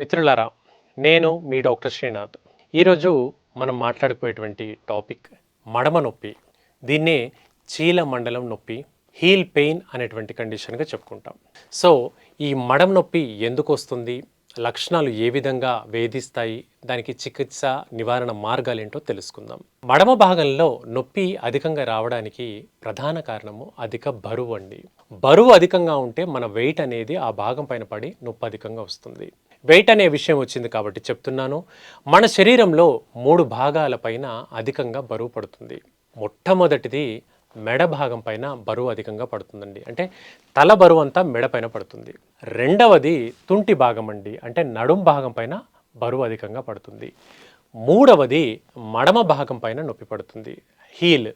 మిత్రులారా నేను మీ డాక్టర్ శ్రీనాథ్. ఈరోజు మనం మాట్లాడుకునేటువంటి టాపిక్ మడమ నొప్పి. దీన్నే చీల మండలం నొప్పి హీల్ పెయిన్ అనేటువంటి కండిషన్గా చెప్పుకుంటాం. సో ఈ మడమ నొప్పి ఎందుకు వస్తుంది? లక్షణాలు ఏ విధంగా వేధిస్తాయి దానికి చికిత్స నివారణ మార్గాలు ఏంటో తెలుసుకుందాం. మడమ భాగంలో నొప్పి అధికంగా రావడానికి ప్రధాన కారణము అధిక బరువు అండి. బరువు అధికంగా ఉంటే మన వెయిట్ అనేది ఆ భాగం పైన పడి నొప్పి అధికంగా వస్తుంది. వెయిట్ అనే విషయం వచ్చింది కాబట్టి చెప్తున్నాను. మన శరీరంలో మూడు భాగాల పైన అధికంగా బరువు పడుతుంది. మొట్టమొదటిది మెడ భాగం పైన బరువు అధికంగా పడుతుందండి. అంటే తల బరువు అంతా మెడ పైన పడుతుంది. రెండవది తుంటి భాగం అండి. అంటే నడుం భాగం పైన బరువు అధికంగా పడుతుంది. మూడవది మడమ భాగం పైన నొప్పి పడుతుంది. హీల్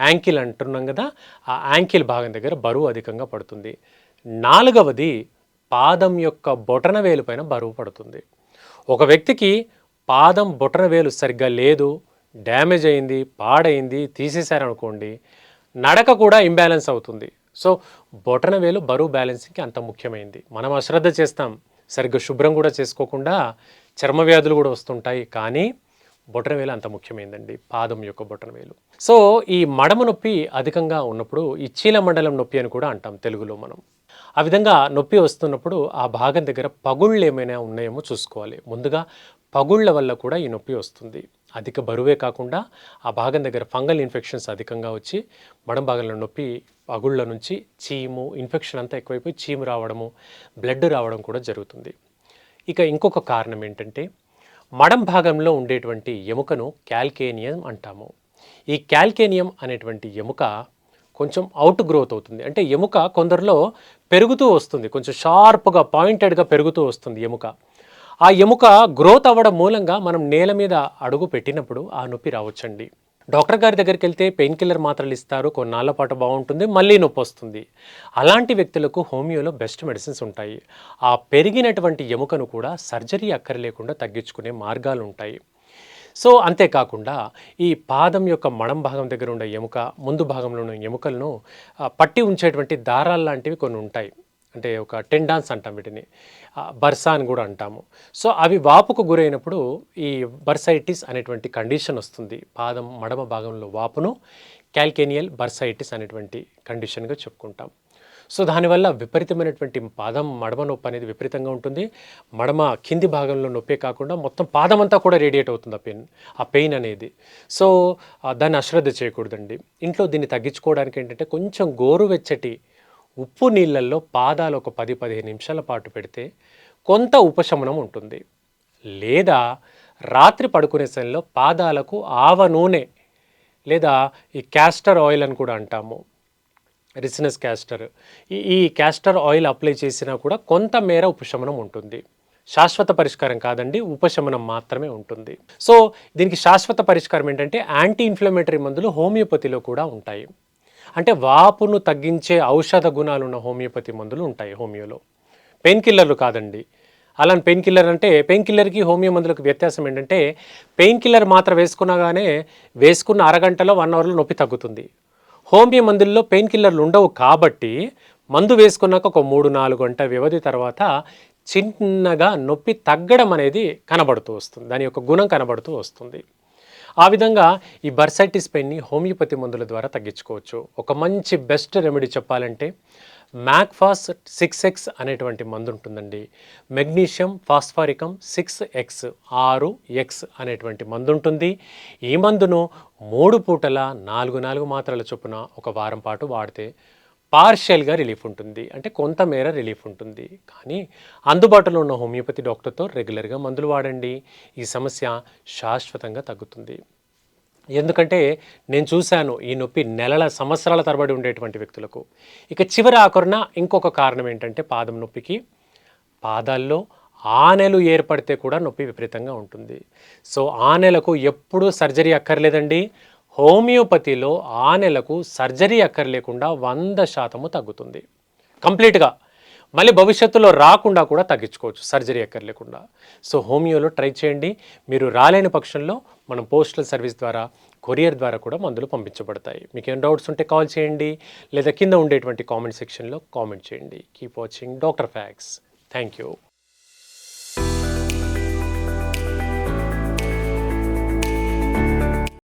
యాంకిల్ అంటున్నాం కదా ఆ యాంకిల్ భాగం దగ్గర బరువు అధికంగా పడుతుంది. నాలుగవది పాదం యొక్క బొటన వేలు పైన బరువు పడుతుంది. ఒక వ్యక్తికి పాదం బొటన వేలు సరిగ్గా లేదు డ్యామేజ్ అయింది పాడైంది తీసేశారనుకోండి నడక కూడా ఇంబ్యాలెన్స్ అవుతుంది. సో బొటన వేలు బరువు బ్యాలెన్సింగ్కి అంత ముఖ్యమైంది. మనం అశ్రద్ధ చేస్తాం. సరిగ్గా శుభ్రం కూడా చేసుకోకుండా చర్మ వ్యాధులు కూడా వస్తుంటాయి. కానీ బొటన వేలు అంత ముఖ్యమైందండి. పాదం యొక్క బొటన వేలు. సో ఈ మడమ నొప్పి అధికంగా ఉన్నప్పుడు ఈ చీల మండలం నొప్పి అని కూడా అంటాం తెలుగులో మనం. ఆ విధంగా నొప్పి వస్తున్నప్పుడు ఆ భాగం దగ్గర పగుళ్ళు ఏమైనా ఉన్నాయేమో చూసుకోవాలి. ముందుగా పగుళ్ళ వల్ల కూడా ఈ నొప్పి వస్తుంది. అధిక బరువే కాకుండా ఆ భాగం దగ్గర ఫంగల్ ఇన్ఫెక్షన్స్ అధికంగా వచ్చి మడం భాగంలో నొప్పి పగుళ్ళ నుంచి చీము ఇన్ఫెక్షన్ అంతా ఎక్కువైపోయి చీము రావడము బ్లడ్ రావడం కూడా జరుగుతుంది. ఇక ఇంకొక కారణం ఏంటంటే మడం భాగంలో ఉండేటువంటి ఎముకను క్యాల్కేనియం అంటాము. ఈ క్యాల్కేనియం అనేటువంటి ఎముక కొంచెం అవుట్ గ్రోత్ అవుతుంది. అంటే ఎముక కొందరిలో పెరుగుతూ వస్తుంది. కొంచెం షార్ప్గా పాయింటెడ్గా పెరుగుతూ వస్తుంది ఎముక. ఆ ఎముక గ్రోత్ అవ్వడం మూలంగా మనం నేల మీద అడుగు పెట్టినప్పుడు ఆ నొప్పి రావచ్చండి. డాక్టర్ గారి దగ్గరికి వెళ్తే పెయిన్ కిల్లర్ మాత్రలు ఇస్తారు కొన్నాళ్ళ పాటు బాగుంటుంది మళ్ళీ నొప్పి వస్తుంది. అలాంటి వ్యక్తులకు హోమియోలో బెస్ట్ మెడిసిన్స్ ఉంటాయి. ఆ పెరిగినటువంటి ఎముకను కూడా సర్జరీ అక్కర్లేకుండా తగ్గించుకునే మార్గాలు ఉంటాయి. సో అంతేకాకుండా ఈ పాదం యొక్క మడం భాగం దగ్గర ఉండే ఎముక ముందు భాగంలో ఉన్న ఎముకలను పట్టి ఉంచేటువంటి దారాలు లాంటివి కొన్ని ఉంటాయి. అంటే ఒక టెండాన్స్ అంటాం వీటిని. బర్సా అని కూడా అంటాము. సో అవి వాపుకు గురైనప్పుడు ఈ బర్సైటిస్ అనేటువంటి కండిషన్ వస్తుంది. పాదం మడమ భాగంలో వాపును క్యాల్కేనియల్ బర్సైటిస్ అనేటువంటి కండిషన్గా చెప్పుకుంటాం. సో దానివల్ల విపరీతమైనటువంటి పాదం మడమ నొప్పి అనేది విపరీతంగా ఉంటుంది. మడమ కింది భాగంలో నొప్పే కాకుండా మొత్తం పాదం అంతా కూడా రేడియేట్ అవుతుంది ఆ పెయిన్ ఆ పెయిన్ అనేది. సో దాన్ని అశ్రద్ధ చేయకూడదండి. ఇంట్లో దీన్ని తగ్గించుకోవడానికి ఏంటంటే కొంచెం గోరువెచ్చటి ఉప్పు నీళ్ళల్లో పాదాలు ఒక పది పదిహేను నిమిషాల పాటు పెడితే కొంత ఉపశమనం ఉంటుంది. లేదా రాత్రి పడుకునే సమయంలో పాదాలకు ఆవ నూనె లేదా ఈ క్యాస్టర్ ఆయిల్ అని కూడా అంటాము. రిసినస్ క్యాస్టర్ ఈ ఈ క్యాస్టర్ ఆయిల్ అప్లై చేసినా కూడా కొంత మేర ఉపశమనం ఉంటుంది. శాశ్వత పరిష్కారం కాదండి ఉపశమనం మాత్రమే ఉంటుంది. సో దీనికి శాశ్వత పరిష్కారం ఏంటంటే యాంటీ ఇన్ఫ్లమేటరీ మందులు హోమియోపతిలో కూడా ఉంటాయి. అంటే వాపును తగ్గించే ఔషధ గుణాలు ఉన్న హోమియోపతి మందులు ఉంటాయి హోమియోలో. పెయిన్ కిల్లర్లు కాదండి. అలాంటి పెయిన్ కిల్లర్ అంటే పెయిన్ కిల్లర్కి హోమియో మందులకు వ్యత్యాసం ఏంటంటే పెయిన్ కిల్లర్ మాత్రం వేసుకున్నాగానే వేసుకున్న అరగంటలో వన్ అవర్లో నొప్పి తగ్గుతుంది. హోమియో మందుల్లో పెయిన్ కిల్లర్లు ఉండవు కాబట్టి మందు వేసుకున్నాక ఒక మూడు నాలుగు గంట వ్యవధి తర్వాత చిన్నగా నొప్పి తగ్గడం అనేది కనబడుతూ వస్తుంది. దాని యొక్క గుణం కనబడుతూ వస్తుంది. ఆ విధంగా ఈ బర్సైటిస్ పెయిన్ని హోమియోపతి మందుల ద్వారా తగ్గించుకోవచ్చు. ఒక మంచి బెస్ట్ రెమెడీ చెప్పాలంటే మ్యాక్ఫాస్ సిక్స్ ఎక్స్ అనేటువంటి మందు ఉంటుందండి. మెగ్నీషియం ఫాస్ఫారికం సిక్స్ ఎక్స్ ఆరు ఎక్స్ అనేటువంటి మందు ఉంటుంది. ఈ మందును మూడు పూటల నాలుగు నాలుగు మాత్రల చొప్పున ఒక వారం పాటు వాడితే పార్షియల్గా రిలీఫ్ ఉంటుంది. అంటే కొంతమేర రిలీఫ్ ఉంటుంది. కానీ అందుబాటులో ఉన్న హోమియోపతి డాక్టర్తో రెగ్యులర్గా మందులు వాడండి. ఈ సమస్య శాశ్వతంగా తగ్గుతుంది. ఎందుకంటే నేను చూశాను ఈ నొప్పి నెలల సంవత్సరాల తరబడి ఉండేటువంటి వ్యక్తులకు. ఇక చివరి ఆఖరున ఇంకొక కారణం ఏంటంటే పాదం నొప్పికి పాదాల్లో ఆనెలు ఏర్పడితే కూడా నొప్పి విపరీతంగా ఉంటుంది. సో ఆనెలకు ఎప్పుడూ సర్జరీ అక్కర్లేదండి. హోమియోపతిలో ఆ నెలకు సర్జరీ అక్కర్లేకుండా వంద శాతము తగ్గుతుంది. కంప్లీట్గా. మళ్ళీ భవిష్యత్తులో రాకుండా కూడా తగ్గించుకోవచ్చు సర్జరీ అక్కర్లేకుండా. సో హోమియోలో ట్రై చేయండి. మీరు రాలేని పక్షంలో మనం పోస్టల్ సర్వీస్ ద్వారా కొరియర్ ద్వారా కూడా మందులు పంపించబడతాయి. మీకు ఏం డౌట్స్ ఉంటే కాల్ చేయండి. లేదా కింద ఉండేటువంటి కామెంట్ సెక్షన్లో కామెంట్ చేయండి. Keep watching doctor facts. Thank you